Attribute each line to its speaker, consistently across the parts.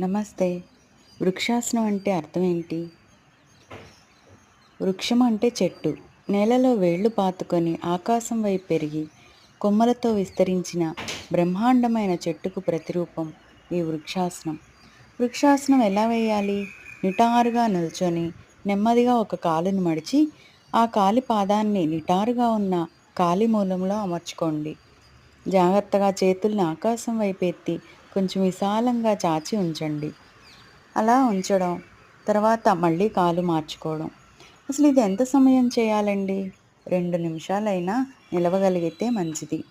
Speaker 1: నమస్తే. వృక్షాసనం అంటే అర్థం ఏంటి? వృక్షం అంటే చెట్టు. నేలలో వేళ్ళు పాతుకొని ఆకాశం వైపు పెరిగి కొమ్మలతో విస్తరించిన బ్రహ్మాండమైన చెట్టుకు ప్రతిరూపం ఈ వృక్షాసనం. వృక్షాసనం ఎలా వేయాలి? నిటారుగా నిల్చొని నెమ్మదిగా ఒక కాలును మడిచి ఆ కాలి పాదాన్ని నిటారుగా ఉన్న కాలి మూలంలో అమర్చుకోండి. జాగ్రత్తగా చేతుల్ని ఆకాశం వైపు ఎత్తి కొంచెం విశాలంగా చాచి ఉంచండి. అలా ఉంచడం తర్వాత మళ్ళీ కాలు మార్చుకోవడం. అసలు ఇది ఎంత సమయం చేయాలండి? రెండు నిమిషాలైనా నిలవగలిగితే మంచిది.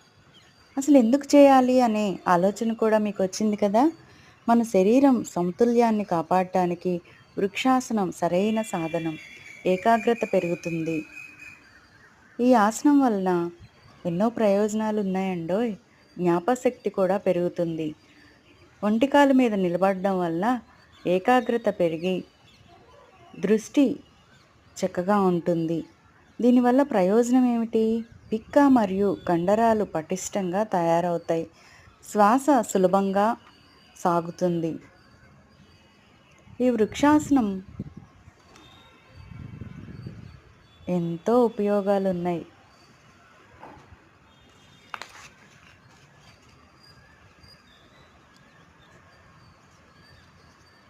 Speaker 1: అసలు ఎందుకు చేయాలి అనే ఆలోచన కూడా మీకు వచ్చింది కదా? మన శరీరం సమతుల్యాన్ని కాపాడటానికి వృక్షాసనం సరైన సాధనం. ఏకాగ్రత పెరుగుతుంది. ఈ ఆసనం వలన ఎన్నో ప్రయోజనాలు ఉన్నాయండోయ్ జ్ఞాపశక్తి కూడా పెరుగుతుంది. ఒంటికాలు మీద నిలబడడం వల్ల ఏకాగ్రత పెరిగి దృష్టి చక్కగా ఉంటుంది. దీనివల్ల ప్రయోజనం ఏమిటి? పిక్క మరియు కండరాలు పటిష్టంగా తయారవుతాయి. శ్వాస సులభంగా సాగుతుంది. ఈ వృక్షాసనం ఎంతో ఉపయోగాలు ఉన్నాయి